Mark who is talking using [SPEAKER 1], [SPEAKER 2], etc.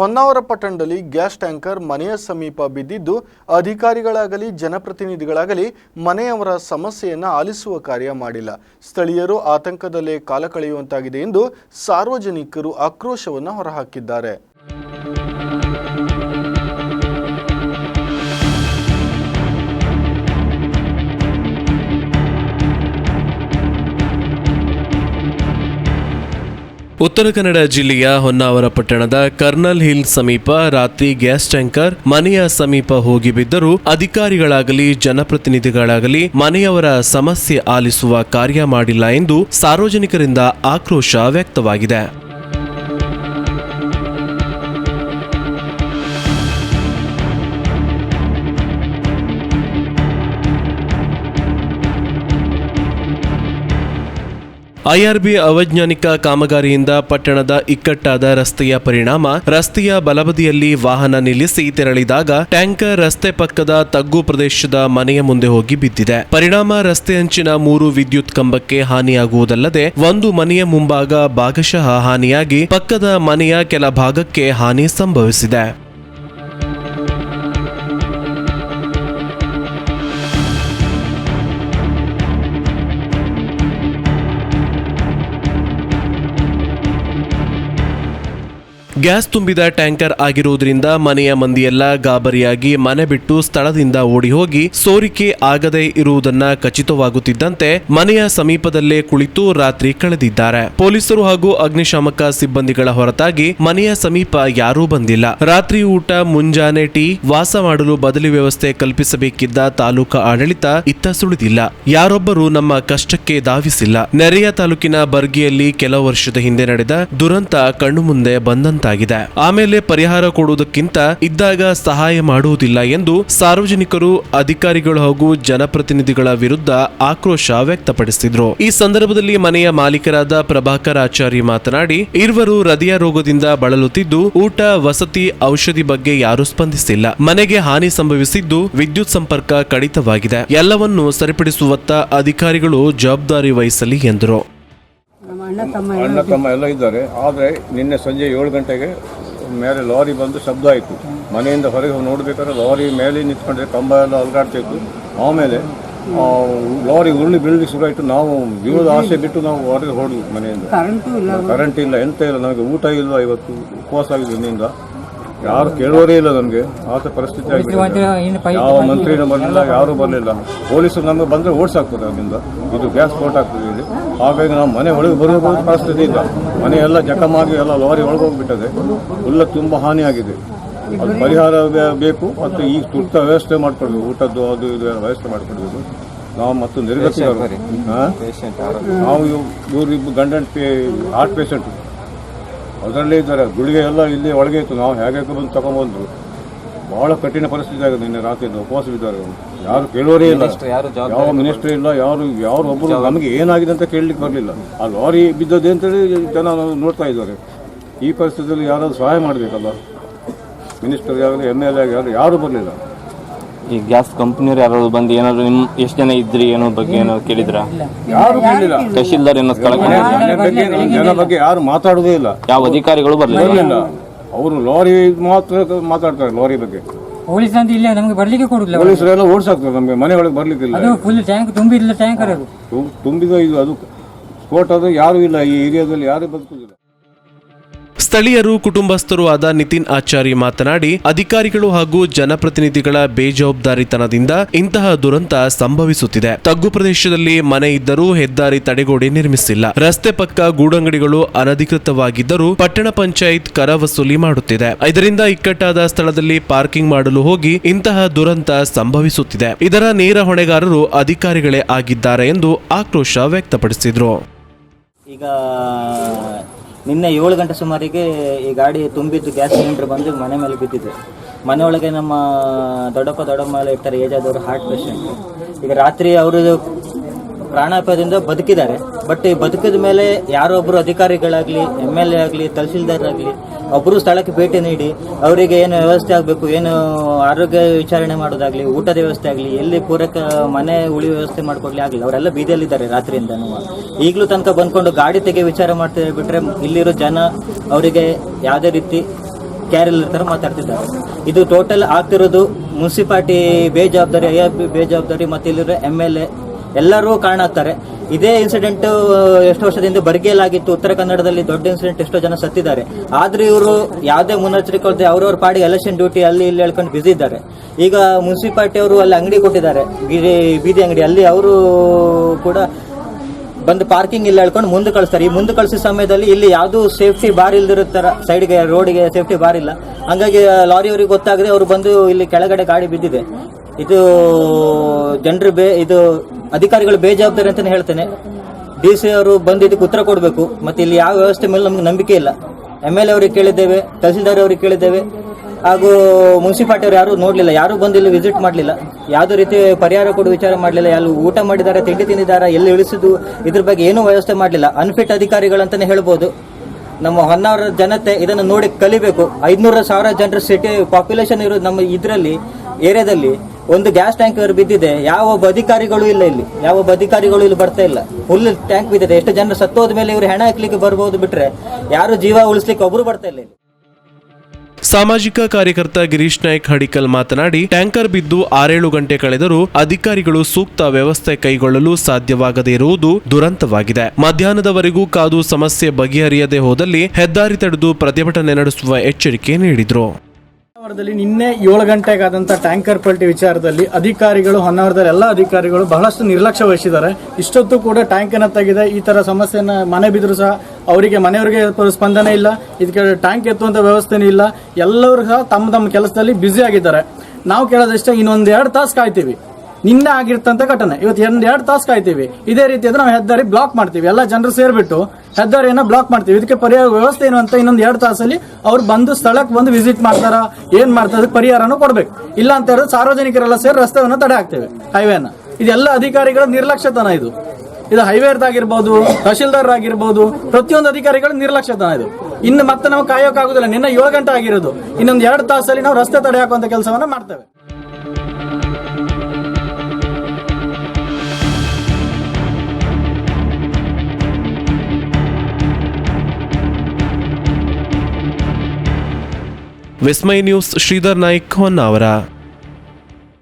[SPEAKER 1] ಹೊನ್ನಾವರ ಪಟ್ಟಣದಲ್ಲಿ gas tanker ಮನೆಯ ಸಮೀಪ ಬಿದ್ದಿದ್ದು, ಅಧಿಕಾರಿಗಳಾಗಲಿ, ಜನಪ್ರತಿನಿಧಿಗಳಾಗಲಿ ಮನೆಯವರ ಸಮಸ್ಯೆಯನ್ನು ಆಲಿಸುವ ಕಾರ್ಯ ಮಾಡಿಲ್ಲ. ಸ್ಥಳೀಯರು ಆತಂಕದಲ್ಲೇ ಕಾಲ ಕಳೆಯುವಂತಾಗಿದೆ ಎಂದು ಸಾರ್ವಜನಿಕರು ಆಕ್ರೋಶವನ್ನು ಹೊರಹಾಕಿದ್ದಾರೆ.
[SPEAKER 2] ಉತ್ತರ ಕನ್ನಡ ಜಿಲ್ಲೆಯ ಹೊನ್ನಾವರ ಪಟ್ಟಣದ ಕರ್ನಲ್ ಹಿಲ್ ಸಮೀಪ ರಾತ್ರಿ ಗ್ಯಾಸ್ ಟ್ಯಾಂಕರ್ ಮನೆಯ ಸಮೀಪ ಹೋಗಿ ಬಿದ್ದರೂ ಅಧಿಕಾರಿಗಳಾಗಲಿ, ಜನಪ್ರತಿನಿಧಿಗಳಾಗಲಿ ಮನೆಯವರ ಸಮಸ್ಯೆ ಆಲಿಸುವ ಕಾರ್ಯ ಮಾಡಿಲ್ಲ ಎಂದು ಸಾರ್ವಜನಿಕರಿಂದ ಆಕ್ರೋಶ ವ್ಯಕ್ತವಾಗಿದೆ. ಐಆರ್ಬಿ ಅವೈಜ್ಞಾನಿಕ ಕಾಮಗಾರಿಯಿಂದ ಪಟ್ಟಣದ ಇಕ್ಕಟ್ಟಾದ ರಸ್ತೆಯ ಪರಿಣಾಮ, ರಸ್ತೆಯ ಬಲಬದಿಯಲ್ಲಿ ವಾಹನ ನಿಲ್ಲಿಸಿ ತೆರಳಿದಾಗ ಟ್ಯಾಂಕರ್ ರಸ್ತೆ ಪಕ್ಕದ ತಗ್ಗು ಪ್ರದೇಶದ ಮನೆಯ ಮುಂದೆ ಹೋಗಿ ಬಿದ್ದಿದೆ. ಪರಿಣಾಮ ರಸ್ತೆ ಅಂಚಿನ ಮೂರು ವಿದ್ಯುತ್ ಕಂಬಕ್ಕೆ ಹಾನಿಯಾಗುವುದಲ್ಲದೆ ಒಂದು ಮನೆಯ ಮುಂಭಾಗ ಭಾಗಶಃ ಹಾನಿಯಾಗಿ ಪಕ್ಕದ ಮನೆಯ ಕೆಲ ಭಾಗಕ್ಕೆ ಹಾನಿ ಸಂಭವಿಸಿದೆ. ಗ್ಯಾಸ್ ತುಂಬಿದ ಟ್ಯಾಂಕರ್ ಆಗಿರುವುದರಿಂದ ಮನೆಯ ಮಂದಿಯೆಲ್ಲ ಗಾಬರಿಯಾಗಿ ಮನೆ ಬಿಟ್ಟು ಸ್ಥಳದಿಂದ ಓಡಿ ಹೋಗಿ ಸೋರಿಕೆ ಆಗದೇ ಇರುವುದನ್ನ ಖಚಿತವಾಗುತ್ತಿದ್ದಂತೆ ಮನೆಯ ಸಮೀಪದಲ್ಲೇ ಕುಳಿತು ರಾತ್ರಿ ಕಳೆದಿದ್ದಾರೆ. ಪೊಲೀಸರು ಹಾಗೂ ಅಗ್ನಿಶಾಮಕ ಸಿಬ್ಬಂದಿಗಳ ಹೊರತಾಗಿ ಮನೆಯ ಸಮೀಪ ಯಾರೂ ಬಂದಿಲ್ಲ. ರಾತ್ರಿ ಊಟ, ಮುಂಜಾನೆ ಟೀ, ವಾಸ ಮಾಡಲು ಬದಲಿ ವ್ಯವಸ್ಥೆ ಕಲ್ಪಿಸಬೇಕಿದ್ದ ತಾಲೂಕು ಆಡಳಿತ ಇತ್ತ ಸುಳಿದಿಲ್ಲ. ಯಾರೊಬ್ಬರು ನಮ್ಮ ಕಷ್ಟಕ್ಕೆ ಧಾವಿಸಿಲ್ಲ. ನೆರೆಯ ತಾಲೂಕಿನ ಬರ್ಗಿಯಲ್ಲಿ ಕೆಲವು ವರ್ಷದ ಹಿಂದೆ ನಡೆದ ದುರಂತ ಕಣ್ಣು ಮುಂದೆ ಬಂದಂತಾಗಿದೆ ಆಮೇಲೆ ಪರಿಹಾರ ಕೊಡುವುದಕ್ಕಿಂತ ಇದ್ದಾಗ ಸಹಾಯ ಮಾಡುವುದಿಲ್ಲ ಎಂದು ಸಾರ್ವಜನಿಕರು, ಅಧಿಕಾರಿಗಳು ಹಾಗೂ ಜನಪ್ರತಿನಿಧಿಗಳ ವಿರುದ್ಧ ಆಕ್ರೋಶ ವ್ಯಕ್ತಪಡಿಸಿದ್ರು. ಈ ಸಂದರ್ಭದಲ್ಲಿ ಮನೆಯ ಮಾಲೀಕರಾದ ಪ್ರಭಾಕರ್ ಆಚಾರ್ಯ ಮಾತನಾಡಿ, ಇರುವರು ಹೃದಯ ರೋಗದಿಂದ ಬಳಲುತ್ತಿದ್ದು, ಊಟ, ವಸತಿ, ಔಷಧಿ ಬಗ್ಗೆ ಯಾರೂ ಸ್ಪಂದಿಸಿಲ್ಲ. ಮನೆಗೆ ಹಾನಿ ಸಂಭವಿಸಿದ್ದು ವಿದ್ಯುತ್ ಸಂಪರ್ಕ ಕಡಿತವಾಗಿದೆ. ಎಲ್ಲವನ್ನು ಸರಿಪಡಿಸುವತ್ತ ಅಧಿಕಾರಿಗಳು ಜವಾಬ್ದಾರಿ ವಹಿಸಲಿ ಎಂದರು.
[SPEAKER 3] ಅಣ್ಣ ತಮ್ಮ
[SPEAKER 4] ಎಲ್ಲ ಇದ್ದಾರೆ. ಆದರೆ ನಿನ್ನೆ ಸಂಜೆ ಏಳು ಗಂಟೆಗೆ ಮೇಲೆ ಲಾರಿ ಬಂದು ಶಬ್ದ ಆಯಿತು. ಮನೆಯಿಂದ ಹೊರಗೆ ನೋಡಬೇಕಾದ್ರೆ ಲಾರಿ ಮೇಲೆ ನಿಂತ್ಕೊಂಡ್ರೆ ಕಂಬ ಎಲ್ಲ ಅಲ್ಗಾಡ್ತಿತ್ತು ಆಮೇಲೆ ಆ, ಲಾರಿ ಉರುಳಿ ಶುರು ಶುರುವಾಯಿತು. ನಾವು ಜೀವದ ಆಸೆ ಬಿಟ್ಟು ನಾವು ಹೊರಗೆ ಹೊರಡ್ವಿ ಮನೆಯಿಂದ.
[SPEAKER 3] ಕರೆಂಟು ಇಲ್ಲ
[SPEAKER 4] ಕರೆಂಟ್ ಇಲ್ಲ ಎಂತ ಇಲ್ಲ. ನಮಗೆ ಊಟ ಇಲ್ಲ ಇವತ್ತು? ಉಪವಾಸ ಆಗಿದೆ ಇನ್ನಿಂದ ಯಾರು ಕೇಳೋರೇ ಇಲ್ಲ ನನಗೆ ಆತ ಪರಿಸ್ಥಿತಿ ಆಗಿದೆ ಯಾವ ಮಂತ್ರಿನೂ ಬರಲಿಲ್ಲ ಯಾರೂ ಬರಲಿಲ್ಲ. ಪೊಲೀಸರು ನಮಗೆ ಬಂದರೆ ಓಡಿಸಾಕ್ತದೆ ನಮ್ಮಿಂದ ಇದು ಗ್ಯಾಸ್ ಸ್ಫೋಟ ಆಗ್ತದೆ ಇಲ್ಲಿ. ಹಾಗಾಗಿ ನಾವು ಮನೆ ಒಳಗೆ ಬರಬಹುದು ಪರಿಸ್ಥಿತಿ ಇಲ್ಲ ಮನೆ ಎಲ್ಲ ಜಖಮಾಗಿ ಎಲ್ಲ ಲಾರಿ ಒಳಗೆ ಹೋಗ್ಬಿಟ್ಟದೆ. ಫುಲ್ಲ ತುಂಬ ಹಾನಿಯಾಗಿದೆ. ಅದು ಪರಿಹಾರ ಬೇಕು ಮತ್ತು ಈ ತುರ್ತ ವ್ಯವಸ್ಥೆ ಮಾಡಿಕೊಡ್ಬೇಕು. ಊಟದ್ದು ಅದು ಇದು ಎಲ್ಲ ವ್ಯವಸ್ಥೆ ಮಾಡಿಕೊಡ್ಬೇಕು. ನಾವು ಮತ್ತು ನಿರ್ಗತಿಕರು. ನಾವು ಇವರು ಇಬ್ಬರು ಗಂಡ ಹಾರ್ಟ್ ಪೇಷಂಟ್ ಅದರಲ್ಲೇ ಇದ್ದಾರೆ. ಗುಳಿಗೆ ಎಲ್ಲ ಇಲ್ಲಿ ಒಳಗೆ ಇತ್ತು. ನಾವು ಹೇಗೆ ಬಂದು ತಗೊಂಡ್ಬಂದ್ರು ಬಹಳ ಕಠಿಣ ಪರಿಸ್ಥಿತಿ ಆಗಿದೆ ನಿನ್ನೆ ರಾತ್ರಿಯಿಂದ ಉಪವಾಸ ಬಿದ್ದಾರೆ ಅವರು. ಯಾರು ಕೇಳೋರೇ ಇಲ್ಲ ಯಾವ ಮಿನಿಸ್ಟರ್ ಇಲ್ಲ ಯಾರು ಯಾರು ಒಬ್ಬರು ನಮಗೆ ಏನಾಗಿದೆ ಅಂತ ಕೇಳಲಿಕ್ಕೆ ಬರಲಿಲ್ಲ ಆ ಲಾರಿ ಬಿದ್ದದ್ದೇ ಅಂತೇಳಿ ಜನ ನೋಡ್ತಾ ಇದ್ದಾರೆ ಈ ಪರಿಸ್ಥಿತಿಯಲ್ಲಿ ಯಾರಾದರೂ ಸಹಾಯ ಮಾಡಬೇಕಲ್ಲ ಮಿನಿಸ್ಟರ್ ಆಗಲಿ ಎಂ ಎಲ್ ಎ ಆಗಲಿ ಯಾರು ಬರಲಿಲ್ಲ
[SPEAKER 5] ಈ ಗ್ಯಾಸ್ ಕಂಪ್ನಿಯವ್ರು ಯಾರು ಬಂದು ಏನಾದ್ರು ನಿಮ್ ಎಷ್ಟು ಜನ ಇದ್ರಿ ಏನೋ ಬಗ್ಗೆ ಏನೋ ಕೇಳಿದ್ರ
[SPEAKER 4] ಯಾರು ಬರಲಿಲ್ಲ
[SPEAKER 5] ತಹಶೀಲ್ದಾರ್ ಏನೋ ಸ್ಥಳಕ್ಕೆ
[SPEAKER 4] ಜನ ಬಗ್ಗೆ ಯಾರು ಮಾತಾಡೋದೇ ಇಲ್ಲ
[SPEAKER 5] ಯಾವ ಅಧಿಕಾರಿಗಳು ಬರಲಿಲ್ಲ
[SPEAKER 4] ಅವರು ಲಾರಿ ಮಾತ್ರ ಮಾತಾಡ್ತಾರೆ ಲಾರಿ ಬಗ್ಗೆ.
[SPEAKER 3] ಪೊಲೀಸ್ ಅಂತ ಇಲ್ಲ ನಮಗೆ ಬರ್ಲಿಕ್ಕೆ ಕೊಡುದಿಲ್ಲ
[SPEAKER 4] ಪೊಲೀಸರೆಲ್ಲ ಓಡಿಸಾಕ್ತಾರೆ ನಮಗೆ ಮನೆ ಒಳಗೆ ಬರ್ಲಿಕ್ಕಿಲ್ಲ.
[SPEAKER 3] ಅದು ಫುಲ್ ಟ್ಯಾಂಕ್ ತುಂಬಿಲ್ಲ ಟ್ಯಾಂಕರ್ ಅದು.
[SPEAKER 4] ತುಂಬಿದ ಇದು ಅದು ಸ್ಫೋಟ ಅದು ಯಾರು ಇಲ್ಲ ಈ ಏರಿಯಾದಲ್ಲಿ ಯಾರು ಬದುಕುದಿಲ್ಲ.
[SPEAKER 2] ಸ್ಥಳೀಯರು, ಕುಟುಂಬಸ್ಥರು ಆದ ನಿತಿನ್ ಆಚಾರಿ ಮಾತನಾಡಿ, ಅಧಿಕಾರಿಗಳು ಹಾಗೂ ಜನಪ್ರತಿನಿಧಿಗಳ ಬೇಜವಾಬ್ದಾರಿತನದಿಂದ ಇಂತಹ ದುರಂತ ಸಂಭವಿಸುತ್ತಿದೆ. ತಗ್ಗು ಪ್ರದೇಶದಲ್ಲಿ ಮನೆ ಇದ್ದರೂ ಹೆದ್ದಾರಿ ತಡೆಗೋಡೆ ನಿರ್ಮಿಸಿಲ್ಲ. ರಸ್ತೆ ಪಕ್ಕ ಗೂಡಂಗಡಿಗಳು ಅನಧಿಕೃತವಾಗಿದ್ದರೂ ಪಟ್ಟಣ ಪಂಚಾಯತ್ ಕರ ವಸೂಲಿ ಮಾಡುತ್ತಿದೆ. ಇದರಿಂದ ಇಕ್ಕಟ್ಟಾದ ಸ್ಥಳದಲ್ಲಿ ಪಾರ್ಕಿಂಗ್ ಮಾಡಲು ಹೋಗಿ ಇಂತಹ ದುರಂತ ಸಂಭವಿಸುತ್ತಿದೆ. ಇದರ ನೇರ ಹೊಣೆಗಾರರು ಅಧಿಕಾರಿಗಳೇ ಆಗಿದ್ದಾರೆ ಎಂದು ಆಕ್ರೋಶ ವ್ಯಕ್ತಪಡಿಸಿದರು.
[SPEAKER 6] ಈಗ ನಿನ್ನೆ ಏಳು ಗಂಟೆ ಸುಮಾರಿಗೆ ಈ ಗಾಡಿ ತುಂಬಿದ್ದು ಗ್ಯಾಸ್ ಸಿಲಿಂಡರ್ ಬಂದು ಮನೆ ಮೇಲೆ ಬಿದ್ದಿದೆ. ಮನೆಯೊಳಗೆ ನಮ್ಮ ದೊಡ್ಡಪ್ಪ ದೊಡ್ಡಮ್ಮ ಎಲ್ಲ ಇರ್ತಾರೆ, ಏಜಾದವರು ಹಾರ್ಟ್ ಪೇಷಂಟ್ ಈಗ ರಾತ್ರಿ ಅವರು ಪ್ರಾಣಾಪಾಯದಿಂದ ಬದುಕಿದ್ದಾರೆ. ಬಟ್ ಈ ಬದುಕಿದ ಮೇಲೆ ಯಾರೋ ಒಬ್ಬರು ಅಧಿಕಾರಿಗಳಾಗಲಿ ಎಂ ಎಲ್ ಎ ಆಗಲಿ ತಹಸೀಲ್ದಾರ್ ಆಗಲಿ ಒಬ್ಬರು ಸ್ಥಳಕ್ಕೆ ಭೇಟಿ ನೀಡಿ, ಅವರಿಗೆ ಏನು ವ್ಯವಸ್ಥೆ ಆಗಬೇಕು, ಏನು ಆರೋಗ್ಯ ವಿಚಾರಣೆ ಮಾಡೋದಾಗ್ಲಿ, ಊಟದ ವ್ಯವಸ್ಥೆ ಆಗಲಿ, ಎಲ್ಲಿ ಪೂರಕ ಮನೆ ಉಳಿ ವ್ಯವಸ್ಥೆ ಮಾಡ್ಕೊಡ್ಲಿ ಆಗಲಿ, ಅವರೆಲ್ಲ ಬೀದಿಯಲ್ಲಿದ್ದಾರೆ ರಾತ್ರಿಯಿಂದನೂ. ಈಗಲೂ ತನಕ ಬಂದ್ಕೊಂಡು ಗಾಡಿ ತೆಗೆ ವಿಚಾರ ಮಾಡ್ತಿದ್ದಾರೆ ಬಿಟ್ರೆ ಇಲ್ಲಿರೋ ಜನ ಅವರಿಗೆ ಯಾವುದೇ ರೀತಿ ಕ್ಯಾರಿಯರ್ ತರ ಮಾತಾಡ್ತಿದ್ದಾರೆ. ಇದು ಟೋಟಲ್ ಆಗ್ತಿರೋದು ಮುನ್ಸಿಪಾಲ್ಟಿ ಬೇಜವಾಬ್ದಾರಿ ಐ ಆರ್ ಪಿ ಬೇಜವಾಬ್ದಾರಿ ಮತ್ತೆ ಇಲ್ಲಿರೋ ಎಂ ಎಲ್ ಎ ಎಲ್ಲರೂ ಕಾರಣ ಆಗ್ತಾರೆ ಇದೇ ಇನ್ಸಿಡೆಂಟ್ ಎಷ್ಟು ವರ್ಷದಿಂದ ಬರ್ಗೇಲಾಗಿತ್ತು ಉತ್ತರ ಕನ್ನಡದಲ್ಲಿ ದೊಡ್ಡ ಇನ್ಸಿಡೆಂಟ್ ಎಷ್ಟೋ ಜನ ಸತ್ತಿದ್ದಾರೆ. ಆದ್ರೆ ಇವರು ಯಾವುದೇ ಮುನ್ನೆಚ್ಚರಿಕೆ ಕೊಡದೆ ಅವ್ರವ್ರ ಪಾಡಿಗೆ ಎಲೆಕ್ಷನ್ ಡ್ಯೂಟಿ ಅಲ್ಲಿ ಇಲ್ಲಿ ಹೇಳ್ಕೊಂಡು ಬಿಸಿ ಇದ್ದಾರೆ. ಈಗ ಮುನ್ಸಿಪಾಲ್ಟಿ ಅವರು ಅಲ್ಲಿ ಅಂಗಡಿ ಕೊಟ್ಟಿದ್ದಾರೆ. ಬೀದಿ ಅಂಗಡಿ. ಅಲ್ಲಿ ಅವರು ಕೂಡ ಬಂದು ಪಾರ್ಕಿಂಗ್ ಇಲ್ಲ ಹೇಳ್ಕೊಂಡು ಮುಂದೆ ಕಳಿಸ್ತಾರೆ. ಈ ಮುಂದೆ ಕಳಿಸಿದ ಸಮಯದಲ್ಲಿ ಇಲ್ಲಿ ಯಾವುದು ಸೇಫ್ಟಿ ಬಾರ್ ಇಲ್ದಿರೋ ತರ ಸೈಡ್ಗೆ ರೋಡಿಗೆ ಸೇಫ್ಟಿ ಬಾರ್ ಇಲ್ಲ. ಹಂಗಾಗಿ ಲಾರಿಯವರಿಗೆ ಗೊತ್ತಾಗದೆ ಅವರು ಬಂದು ಇಲ್ಲಿ ಕೆಳಗಡೆ ಗಾಡಿ ಬಿದ್ದಿದೆ. ಇದು ಜನರು ಬೇ ಇದು ಅಧಿಕಾರಿಗಳು ಬೇಜವಾಬ್ದಾರಿ ಅಂತಾನೆ ಹೇಳ್ತೇನೆ. ಡಿ ಸಿ ಅವರು ಬಂದು ಇದಕ್ಕೆ ಉತ್ತರ ಕೊಡಬೇಕು. ಮತ್ತೆ ಇಲ್ಲಿ ಯಾವ ವ್ಯವಸ್ಥೆ ಮೇಲೆ ನಮ್ಗೆ ನಂಬಿಕೆ ಇಲ್ಲ. ಎಂ ಎಲ್ ಎ ಅವರಿಗೆ ಕೇಳಿದ್ದೇವೆ, ತಹಸೀಲ್ದಾರ್ ಅವರಿಗೆ ಕೇಳಿದ್ದೇವೆ. ಹಾಗೂ ಮುನ್ಸಿಪಾಲ್ಟಿ ಅವರು ಯಾರು ನೋಡಲಿಲ್ಲ. ಯಾರು ಬಂದು ಇಲ್ಲಿ ವಿಸಿಟ್ ಮಾಡಲಿಲ್ಲ. ಯಾವುದೇ ರೀತಿ ಪರಿಹಾರ ಕೊಡುವ ವಿಚಾರ ಮಾಡಲಿಲ್ಲ. ಯಾರು ಊಟ ಮಾಡಿದ್ದಾರೆ ತಿಂಡಿ ತಿಂದಿದ್ದಾರೆ ಎಲ್ಲಿ ಇಳಿಸಿದ್ದು, ಇದ್ರ ಬಗ್ಗೆ ಏನೂ ವ್ಯವಸ್ಥೆ ಮಾಡಲಿಲ್ಲ. ಅನ್ಫಿಟ್ ಅಧಿಕಾರಿಗಳಂತಾನೆ ಹೇಳ್ಬೋದು. ನಮ್ಮ ಹೊನ್ನಾವರ ಜನತೆ ಇದನ್ನು ನೋಡಿ ಕಲಿಬೇಕು. ಐದ್ನೂರ ಸಾವಿರ ಜನರ ಸಿಟಿ ಪಾಪ್ಯುಲೇಷನ್ ಇರೋದು ನಮ್ಮ ಇದರಲ್ಲಿ, ಏರಿಯಾದಲ್ಲಿ. ಒಂದು ಗ್ಯಾಸ್ ಟ್ಯಾಂಕರ್ ಬಿದ್ದಿದೆ, ಯಾವ ಒಬ್ಬ ಅಧಿಕಾರಿಗಳು ಇಲ್ಲ ಇಲ್ಲಿ. ಯಾವ ಒಬ್ಬ ಅಧಿಕಾರಿಗಳು ಇಲ್ಲಿ ಬರ್ತಾ ಇಲ್ಲ. ಫುಲ್ ಟ್ಯಾಂಕ್ ಬಿದ್ದಿದೆ. ಎಷ್ಟು ಜನರು ಸತ್ತೋದ ಮೇಲೆ ಇವರು ಹೆಣ ಹಾಕ್ಲಿಕ್ಕೆ ಬರ್ಬೋದು ಬಿಟ್ರೆ ಯಾರು ಜೀವ ಉಳಿಸ್ಲಿಕ್ಕೆ ಒಬ್ರು ಬರ್ತಾ ಇಲ್ಲ ಇಲ್ಲಿ.
[SPEAKER 2] ಸಾಮಾಜಿಕ ಕಾರ್ಯಕರ್ತ ಗಿರೀಶ್ ನಾಯ್ಕ್ ಹಡಿಕಲ್ ಮಾತನಾಡಿ, ಟ್ಯಾಂಕರ್ ಬಿದ್ದು ಆರೇಳು ಗಂಟೆ ಕಳೆದರೂ ಅಧಿಕಾರಿಗಳು ಸೂಕ್ತ ವ್ಯವಸ್ಥೆ ಕೈಗೊಳ್ಳಲು ಸಾಧ್ಯವಾಗದೇ ಇರುವುದು ದುರಂತವಾಗಿದೆ. ಮಧ್ಯಾಹ್ನದವರೆಗೂ ಕಾದು ಸಮಸ್ಯೆ ಬಗೆಹರಿಯದೆ ಹೋದಲ್ಲಿ ಹೆದ್ದಾರಿ ತಡೆದು ಪ್ರತಿಭಟನೆ ನಡೆಸುವ ಎಚ್ಚರಿಕೆ ನೀಡಿದ್ರು.
[SPEAKER 7] ಹೊನ್ನಾವರದಲ್ಲಿ ನಿನ್ನೆ ಏಳು ಗಂಟೆಗಾದಂತ ಟ್ಯಾಂಕರ್ ಪಲ್ಟಿ ವಿಚಾರದಲ್ಲಿ ಅಧಿಕಾರಿಗಳು, ಹೊನ್ನಾವರದಲ್ಲಿ ಎಲ್ಲ ಅಧಿಕಾರಿಗಳು ಬಹಳಷ್ಟು ನಿರ್ಲಕ್ಷ್ಯ ವಹಿಸಿದ್ದಾರೆ. ಇಷ್ಟೊತ್ತು ಕೂಡ ಟ್ಯಾಂಕ್ ಅನ್ನ ತೆಗೆದೆ, ಈ ತರ ಸಮಸ್ಯೆನ ಮನೆ ಬಿದ್ದರೂ ಸಹ ಅವರಿಗೆ, ಮನೆಯವರಿಗೆ ಸ್ಪಂದನೆ ಇಲ್ಲ. ಇದಕ್ಕೆ ಟ್ಯಾಂಕ್ ಎತ್ತುವಂತ ವ್ಯವಸ್ಥೆನೂ ಇಲ್ಲ. ಎಲ್ಲರೂ ಸಹ ತಮ್ಮ ತಮ್ಮ ಕೆಲಸದಲ್ಲಿ ಬ್ಯುಸಿ ಆಗಿದ್ದಾರೆ. ನಾವು ಕೇಳೋದಷ್ಟೇ, ಇನ್ನೊಂದು ಎರಡು ತಾಸು ಕಾಯ್ತೀವಿ. ನಿನ್ನೆ ಆಗಿರ್ತಂತ ಘಟನೆ. ಇವತ್ತು ಒಂದ್ ಎರಡು ತಾಸು ಕಾಯ್ತೀವಿ. ಇದೇ ರೀತಿ ನಾವು ಹೆದ್ದಾರಿ ಬ್ಲಾಕ್ ಮಾಡ್ತೀವಿ. ಎಲ್ಲ ಜನರು ಸೇರ್ಬಿಟ್ಟು ಹೆದ್ದಾರಿಯನ್ನ ಬ್ಲಾಕ್ ಮಾಡ್ತೀವಿ. ಇದಕ್ಕೆ ಪರಿಹಾರ ವ್ಯವಸ್ಥೆ ಏನು ಅಂತ ಇನ್ನೊಂದು ಎರಡು ತಾಸಲ್ಲಿ ಅವ್ರು ಬಂದು ಸ್ಥಳಕ್ಕೆ ಬಂದು ವಿಸಿಟ್ ಮಾಡ್ತಾರ, ಏನ್ ಮಾಡ್ತಾರ ಪರಿಹಾರನೂ ಕೊಡ್ಬೇಕು. ಇಲ್ಲ ಅಂತ ಹೇಳಿದ್ರೆ ಸಾರ್ವಜನಿಕರೆಲ್ಲ ಸೇರಿ ರಸ್ತೆವನ್ನ ತಡೆ ಹಾಕ್ತೇವೆ ಹೈವೇನ ಇದೆಲ್ಲ ಅಧಿಕಾರಿಗಳ ನಿರ್ಲಕ್ಷ್ಯತನ ಇದು. ಇದು ಹೈವೇರ್ದಾಗಿರ್ಬೋದು ತಹಶೀಲ್ದಾರ್ ಆಗಿರ್ಬೋದು ಪ್ರತಿಯೊಂದು ಅಧಿಕಾರಿಗಳ ನಿರ್ಲಕ್ಷ್ಯತನ ಇದು. ಇನ್ನು ಮತ್ತೆ ನಾವು ಕಾಯೋಕಾಗುದಿಲ್ಲ ನಿನ್ನ ಏಳು ಗಂಟೆ ಆಗಿರೋದು. ಇನ್ನೊಂದು ಎರಡು ತಾಸಲ್ಲಿ ನಾವು ರಸ್ತೆ ತಡೆ ಹಾಕುವಂತ ಕೆಲಸವನ್ನ ಮಾಡ್ತೇವೆ.
[SPEAKER 2] ವಿಸ್ಮೈ ನ್ಯೂಸ್ ಶ್ರೀಧರ್ ನಾಯ್ಕ್ ಹೊನ್ನಾವರ.